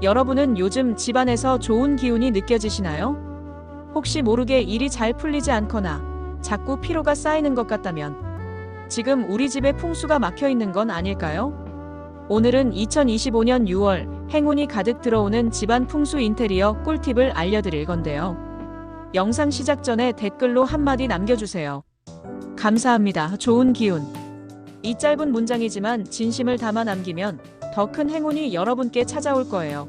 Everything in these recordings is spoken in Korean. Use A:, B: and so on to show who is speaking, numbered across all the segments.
A: 여러분은 요즘 집안에서 좋은 기운이 느껴지시나요? 혹시 모르게 일이 잘 풀리지 않거나 자꾸 피로가 쌓이는 것 같다면 지금 우리 집에 풍수가 막혀 있는 건 아닐까요? 오늘은 2025년 6월 행운이 가득 들어오는 집안 풍수 인테리어 꿀팁을 알려드릴 건데요. 영상 시작 전에 댓글로 한마디 남겨주세요. 감사합니다. 좋은 기운. 이 짧은 문장이지만 진심을 담아 남기면 더 큰 행운이 여러분께 찾아올 거예요.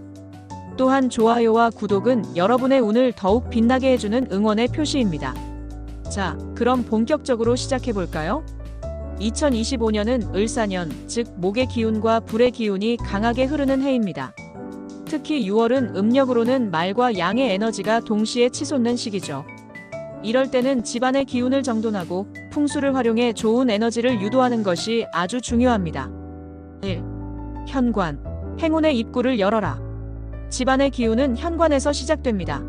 A: 또한 좋아요와 구독은 여러분의 운을 더욱 빛나게 해주는 응원의 표시입니다. 자, 그럼 본격적으로 시작해 볼까요? 2025년은 을사년, 즉 목의 기운과 불의 기운이 강하게 흐르는 해입니다. 특히 6월은 음력으로는 말과 양의 에너지가 동시에 치솟는 시기죠. 이럴 때는 집안의 기운을 정돈하고 풍수를 활용해 좋은 에너지를 유도하는 것이 아주 중요합니다. 1. 현관. 행운의 입구를 열어라. 집안의 기운은 현관에서 시작됩니다.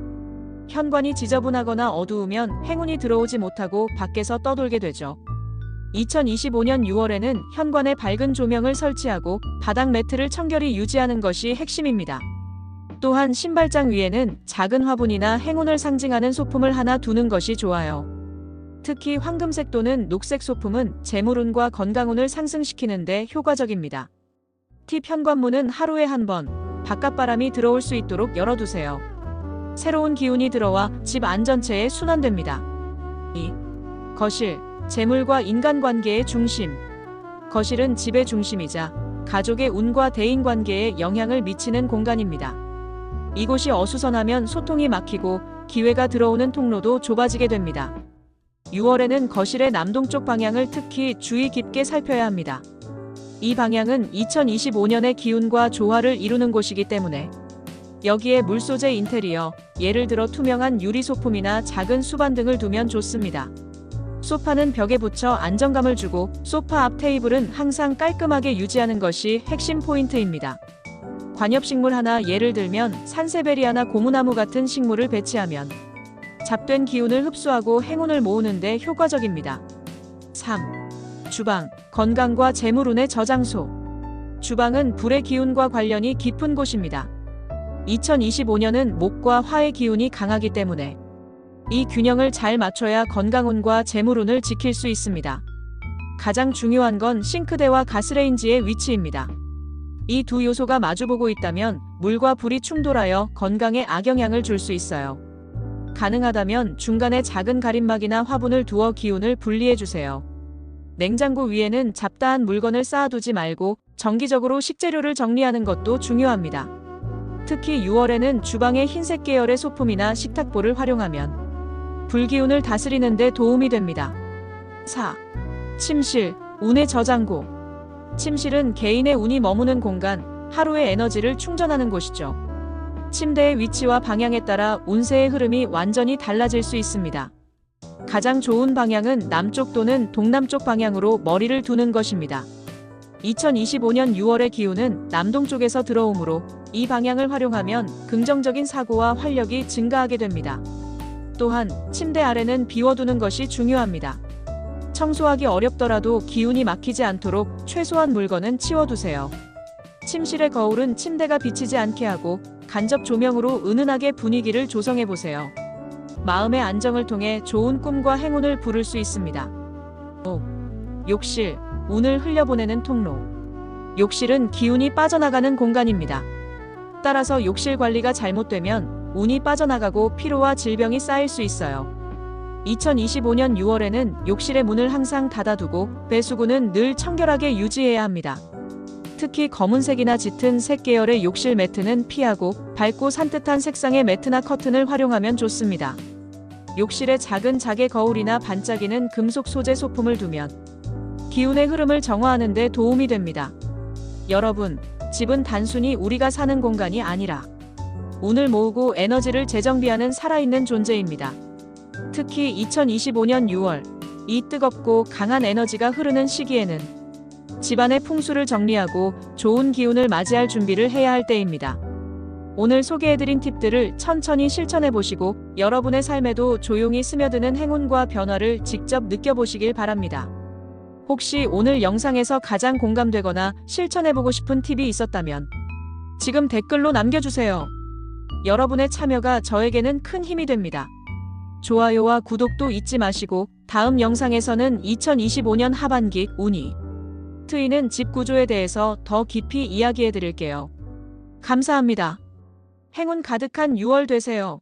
A: 현관이 지저분하거나 어두우면 행운이 들어오지 못하고 밖에서 떠돌게 되죠. 2025년 6월에는 현관에 밝은 조명을 설치하고 바닥 매트를 청결히 유지하는 것이 핵심입니다. 또한 신발장 위에는 작은 화분이나 행운을 상징하는 소품을 하나 두는 것이 좋아요. 특히 황금색 또는 녹색 소품은 재물운과 건강운을 상승시키는데 효과적입니다. 팁 현관문은 하루에 한 번, 바깥바람이 들어올 수 있도록 열어두세요. 새로운 기운이 들어와 집 안전체에 순환됩니다. 2. 거실, 재물과 인간관계의 중심. 거실은 집의 중심이자 가족의 운과 대인관계에 영향을 미치는 공간입니다. 이곳이 어수선하면 소통이 막히고 기회가 들어오는 통로도 좁아지게 됩니다. 6월에는 거실의 남동쪽 방향을 특히 주의 깊게 살펴야 합니다. 이 방향은 2025년의 기운과 조화를 이루는 곳이기 때문에 여기에 물 소재 인테리어, 예를 들어 투명한 유리 소품이나 작은 수반 등을 두면 좋습니다. 소파는 벽에 붙여 안정감을 주고 소파 앞 테이블은 항상 깔끔하게 유지하는 것이 핵심 포인트입니다. 관엽식물 하나 예를 들면 산세베리아나 고무나무 같은 식물을 배치하면 잡된 기운을 흡수하고 행운을 모으는데 효과적입니다. 3. 주방, 건강과 재물운의 저장소. 주방은 불의 기운과 관련이 깊은 곳입니다. 2025년은 목과 화의 기운이 강하기 때문에 이 균형을 잘 맞춰야 건강운과 재물운을 지킬 수 있습니다. 가장 중요한 건 싱크대와 가스레인지의 위치입니다. 이 두 요소가 마주보고 있다면 물과 불이 충돌하여 건강에 악영향을 줄 수 있어요. 가능하다면 중간에 작은 가림막이나 화분을 두어 기운을 분리해 주세요. 냉장고 위에는 잡다한 물건을 쌓아두지 말고 정기적으로 식재료를 정리하는 것도 중요합니다. 특히 6월에는 주방에 흰색 계열의 소품이나 식탁보를 활용하면 불기운을 다스리는 데 도움이 됩니다. 4. 침실, 운의 저장고. 침실은 개인의 운이 머무는 공간, 하루의 에너지를 충전하는 곳이죠. 침대의 위치와 방향에 따라 운세의 흐름이 완전히 달라질 수 있습니다. 가장 좋은 방향은 남쪽 또는 동남쪽 방향으로 머리를 두는 것입니다. 2025년 6월의 기운은 남동쪽에서 들어오므로 이 방향을 활용하면 긍정적인 사고와 활력이 증가하게 됩니다. 또한 침대 아래는 비워두는 것이 중요합니다. 청소하기 어렵더라도 기운이 막히지 않도록 최소한 물건은 치워두세요. 침실의 거울은 침대가 비치지 않게 하고 간접 조명으로 은은하게 분위기를 조성해 보세요. 마음의 안정을 통해 좋은 꿈과 행운을 부를 수 있습니다. 5. 욕실, 운을 흘려보내는 통로. 욕실은 기운이 빠져나가는 공간입니다. 따라서 욕실 관리가 잘못되면 운이 빠져나가고 피로와 질병이 쌓일 수 있어요. 2025년 6월에는 욕실의 문을 항상 닫아두고 배수구는 늘 청결하게 유지해야 합니다. 특히 검은색이나 짙은 색 계열의 욕실 매트는 피하고 밝고 산뜻한 색상의 매트나 커튼을 활용하면 좋습니다. 욕실에 작은 자개 거울이나 반짝이는 금속 소재 소품을 두면 기운의 흐름을 정화하는 데 도움이 됩니다. 여러분, 집은 단순히 우리가 사는 공간이 아니라 운을 모으고 에너지를 재정비하는 살아있는 존재입니다. 특히 2025년 6월, 이 뜨겁고 강한 에너지가 흐르는 시기에는 집안의 풍수를 정리하고 좋은 기운을 맞이할 준비를 해야 할 때입니다. 오늘 소개해드린 팁들을 천천히 실천해 보시고 여러분의 삶에도 조용히 스며드는 행운과 변화를 직접 느껴보시길 바랍니다. 혹시 오늘 영상에서 가장 공감되거나 실천해보고 싶은 팁이 있었다면 지금 댓글로 남겨주세요. 여러분의 참여가 저에게는 큰 힘이 됩니다. 좋아요와 구독도 잊지 마시고 다음 영상에서는 2025년 하반기 운이 트이는 집 구조에 대해서 더 깊이 이야기해 드릴게요. 감사합니다. 행운 가득한 6월 되세요.